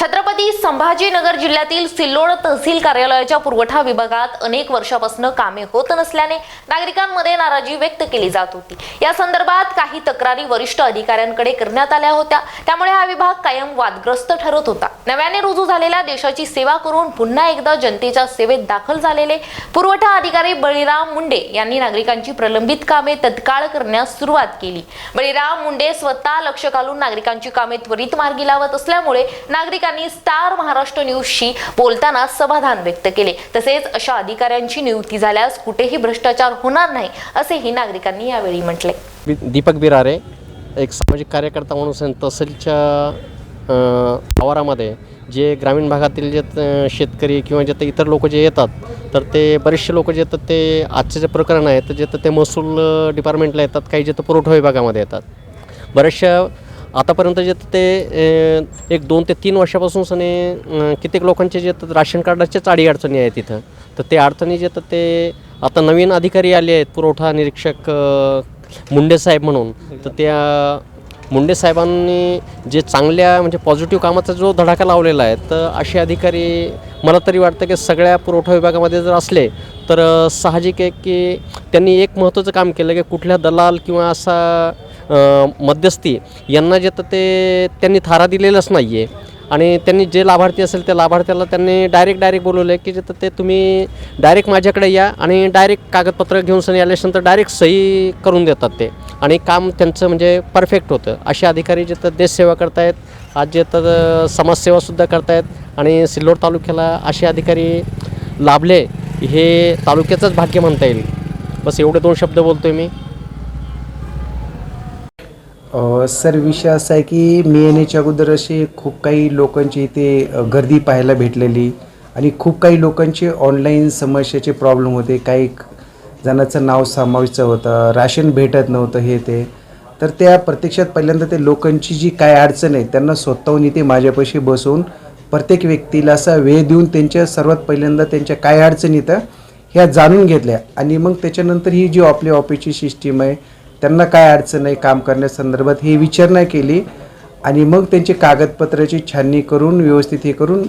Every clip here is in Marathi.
छत्रपती संभाजीनगर जिल्ह्यातील सिल्लोड तहसील कार्यालयाच्या पुरवठा विभागात अनेक वर्षापासून कामे होत नसल्याने नागरिकांमध्ये नाराजी व्यक्त केली जात होती. या संदर्भात काही तक्रारी वरिष्ठ अधिकाऱ्यांकडे करण्यात आल्या होत्या. त्यामुळे हा विभाग कायम वादग्रस्त ठरत होता. नव्याने रुजू झालेल्या देशाची सेवा करून पुन्हा एकदा जनतेच्या सेवेत दाखल झालेले पुरवठा अधिकारी बळीराम मुंडे यांनी नागरिकांची प्रलंबित कामे तत्काळ करण्यास सुरुवात केली. बळीराम मुंडे स्वतः लक्ष घालून नागरिकांची कामे त्वरित मार्गी लावत असल्यामुळे नागरिकांना स्टार महाराष्ट्र न्यूजशी बोलताना समाधान व्यक्त केले. तसेच अशा अधिकाऱ्यांची नियुक्ती झाल्यास कुठेही भ्रष्टाचार होणार नाही असेही नागरिकांनी यावेळी म्हटले. दीपक बिरारे एक सामाजिक कार्यकर्ता म्हणून तहसीलच्या आवारामध्ये जे ग्रामीण भागातील जे शेतकरी किंवा जे इतर लोक जे येतात तर ते बरेचसे लोक जे येतात ते आजचे जे प्रकरण आहे तर जे तर ते महसूल डिपार्टमेंटला येतात काही जे तर पुरवठा विभागामध्ये येतात. बऱ्याचशा आतापर्यंत जे तर ते एक दोन ते तीन वर्षापासून सने कित्येक लोकांचे जे तर राशन कार्डाच्याच आडी अडचणी आहेत तिथं तर ते अडचणी जे तर ते आता नवीन अधिकारी आले आहेत पुरवठा निरीक्षक मुंडे साहेब म्हणून. तर त्या मुंडे साहेबांनी जे चांगल्या म्हणजे पॉझिटिव्ह कामाचा जो धडाका लावलेला आहे तर असे अधिकारी मला तरी वाटतं की सगळ्या पुरवठा विभागामध्ये जर असले तर साहजिक आहे की त्यांनी एक महत्त्वाचं काम केलं की कुठल्या दलाल किंवा असा मध्यस्थी यांना जे तर ते त्यांनी थारा दिलेलंच नाही आहे आणि त्यांनी जे लाभार्थी असेल त्या लाभार्थ्याला त्यांनी डायरेक्ट डायरेक्ट बोलवलं आहे की जे तर ते तुम्ही डायरेक्ट माझ्याकडे या आणि डायरेक्ट कागदपत्र घेऊन सनी आल्याच्यानंतर डायरेक्ट सही करून देतात ते. आणि काम त्यांचं म्हणजे परफेक्ट होतं. असे अधिकारी जे तर देशसेवा करतायत आज जे तर समाजसेवासुद्धा करतायत आणि सिल्लोड तालुक्याला असे अधिकारी लाभले हे तालुक्याचंच भाग्य म्हणता येईल. बस एवढे दोन शब्द बोलतो आहे मी. सर विषय असा आहे की मी येण्याच्या अगोदर असे खूप काही लोकांची इथे गर्दी पाहायला भेटलेली आणि खूप काही लोकांचे ऑनलाईन समस्याचे प्रॉब्लेम होते. काही जणांचं नाव समाविष्ट होतं राशन भेटत नव्हतं हे ते. तर त्या प्रत्यक्षात पहिल्यांदा ते लोकांची जी काय अडचण आहे त्यांना स्वतःहून इथे माझ्यापाशी बसून प्रत्येक व्यक्तीला असा वेळ देऊन त्यांच्या सर्वात पहिल्यांदा त्यांच्या काय अडचणी येतं ह्या जाणून घेतल्या. आणि मग त्याच्यानंतर ही जी आपली ऑफिसची सिस्टीम आहे त्यांना काय अडचण आहे काम करण्यासंदर्भात हे विचारणा केली आणि मग त्यांचे कागदपत्राची छाननी करून व्यवस्थित हे करून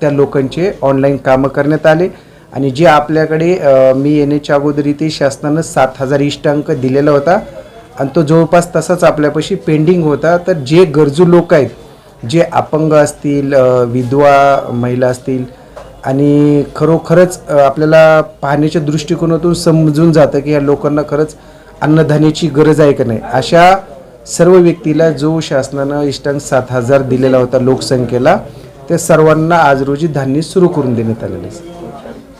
त्या लोकांचे ऑनलाईन कामं करण्यात आले. आणि जे आपल्याकडे मी येण्याच्या अगोदर इथे शासनानं सात हजार इष्टांक दिलेला होता आणि तो जवळपास तसाच आपल्यापाशी पेंडिंग होता. तर जे गरजू लोक आहेत जे अपंग असतील विधवा महिला असतील आणि खरोखरच आपल्याला पाहण्याच्या दृष्टिकोनातून समजून जातं की या लोकांना खरंच अन्नधान्याची गरज आहे का नाही? अशा सर्व व्यक्तीला जो शासनानं इष्टांक सात हजार दिलेला होता लोकसंख्येला त्या सर्वांना आज रोजी धान्य सुरू करून देण्यात आलेलं आहे.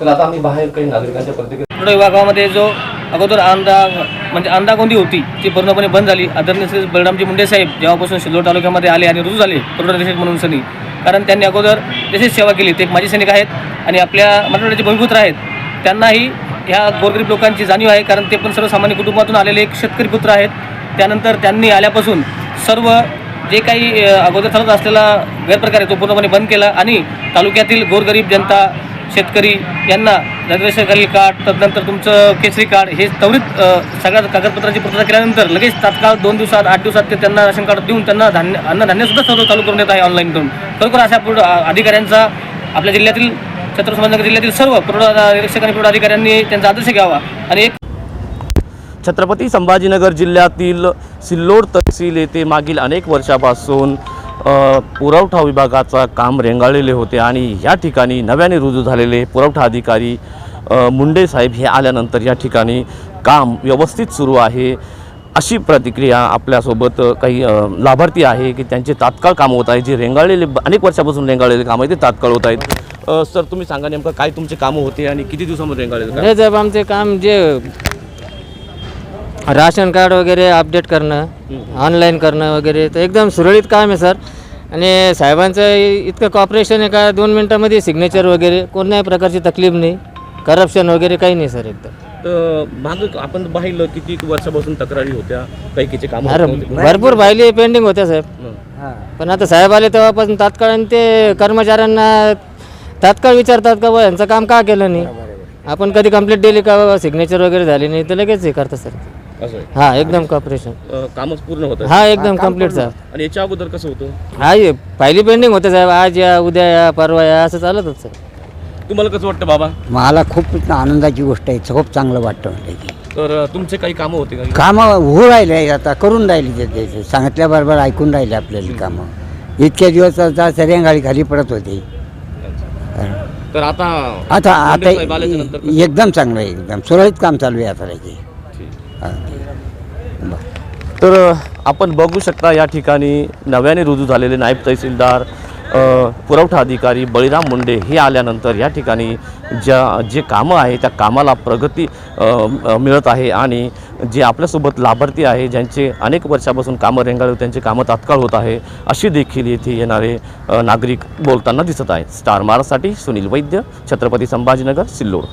तर आता आम्ही बाहेर काही नागरिकांच्या प्रतिक्रिया पुढे विभागामध्ये जो अगोदर अंदा म्हणजे अंदागोंदी होती ती पूर्णपणे बंद झाली. आदरणीय श्री बलरामजी मुंडे साहेब जेव्हापासून सिल्लोड तालुक्यामध्ये आले आणि रुजू झाले पुरवठा देशक म्हणून सनी. कारण त्यांनी अगोदर देशाची सेवा केली. ते एक माजी सैनिक आहेत आणि आपल्या मराठवाड्याचे भूमिपुत्र आहेत. त्यांनाही ह्या गोरगरीब लोकांची जाणीव आहे कारण ते पण सर्वसामान्य कुटुंबातून आलेले एक शेतकरी पुत्र आहेत. त्यानंतर त्यांनी आल्यापासून सर्व जे काही अगोदर चालत असलेला गैरप्रकार आहे तो पूर्णपणे बंद केला आणि तालुक्यातील गोरगरीब जनता शेतकरी यांना जनरेशन कार्ड तदनंतर तुमचं केसरी कार्ड हे त्वरित सगळ्या कागदपत्राची पूर्तता केल्यानंतर लगेच तात्काळ दोन दिवसात आठ दिवसात ते त्यांना राशन कार्ड देऊन त्यांना धान्य अन्नधान्यसुद्धा सर्व चालू करून देत आहे ऑनलाईन करून खरोखर अशा पुढं अधिकाऱ्यांचा आपल्या जिल्ह्यातील छत्रपती संभाजीनगर जिल्ह्यातील सर्व पुरवठा निरीक्षक आणि पुरवठा अधिकाऱ्यांनी त्यांचा आदर्श घ्यावा. आणि एक छत्रपती संभाजीनगर जिल्ह्यातील सिल्लोड तहसील येथे मागील अनेक वर्षापासून पुरवठा विभागाचा काम रेंगाळलेले होते आणि या ठिकाणी नव्याने रुजू झालेले पुरवठा अधिकारी मुंडे साहेब हे आल्यानंतर या ठिकाणी काम व्यवस्थित सुरू आहे अशी प्रतिक्रिया आपल्यासोबत काही लाभार्थी आहे की त्यांचे तात्काळ काम होत आहे. जे रेंगाळलेले अनेक वर्षापासून रेंगाळलेले काम आहे ते तात्काळ होत आहेत. सर तुम्ही सांगा नेमकं काय तुमचे कामं होते आणि किती दिवसामध्ये? हे जब आमचे काम जे राशन कार्ड वगैरे अपडेट करणं ऑनलाईन करणं वगैरे तर एकदम सुरळीत काम आहे सर. आणि साहेबांचं इतकं कॉपरेशन आहे का दोन मिनटामध्ये सिग्नेचर वगैरे कोणत्याही प्रकारची तकलीफ नाही करप्शन वगैरे काही नाही सर एकदम. तर माग आपण पाहिलं किती वर्षापासून तक्रारी होत्या किती काम अरे भरपूर बायली पेंडिंग होत्या साहेब. पण आता साहेब आले तेव्हापासून तात्काळ ते कर्मचाऱ्यांना तात्काळ विचारतात का बा यांचं काम का केलं नाही? आपण कधी कंप्लीट दिली का सिग्नेचर वगैरे झाली नाही तर लगेच हे करतात सर. असं आहे. हा एकदम कॉपरेशन अ, कामच पूर्ण होतं हा एकदम कंप्लीट साहेब. आणि याच्या अगोदर कसं होतं? हा ये पहिली पेंडिंग होते साहेब. आज या उद्या या परवा या असं चालत होतं साहेब तुम्हाला कसं वाटतं बाबा? मला खूप आनंदाची गोष्ट आहे. खूप चांगलं वाटतं म्हणजे की. तर अ, तुमचे काही कामं होते का? कामं होऊ राहिले आता करून राहिली ते- ते ते. सांगितल्याबरोबर ऐकून राहिले आपल्याला कामं. इतक्या दिवस आता रेंगाळी खाली पडत होते. तर आता आता आता मुंडे साहेब आल्याच्यानंतर कसं? एकदम चांगलं आहे एकदम सुरळीत काम चालू आहे आता त्याची तर अ, आपण बघू शकता या ठिकाणी नव्याने रुजू झालेले नायब तहसीलदार पुरवठा अधिकारी बळीराम मुंडे हे आल्यानंतर या ठिकाणी ज्या जे कामं आहे त्या कामाला प्रगती मिळत आहे आणि जे आपल्यासोबत लाभार्थी आहे ज्यांचे अनेक वर्षापासून कामं रेंगाळली त्यांचे कामं तात्काळ होत आहे अशी देखील येथे येणारे नागरिक बोलताना दिसत आहेत. स्टार मारासाठी सुनील वैद्य छत्रपती संभाजीनगर सिल्लोड.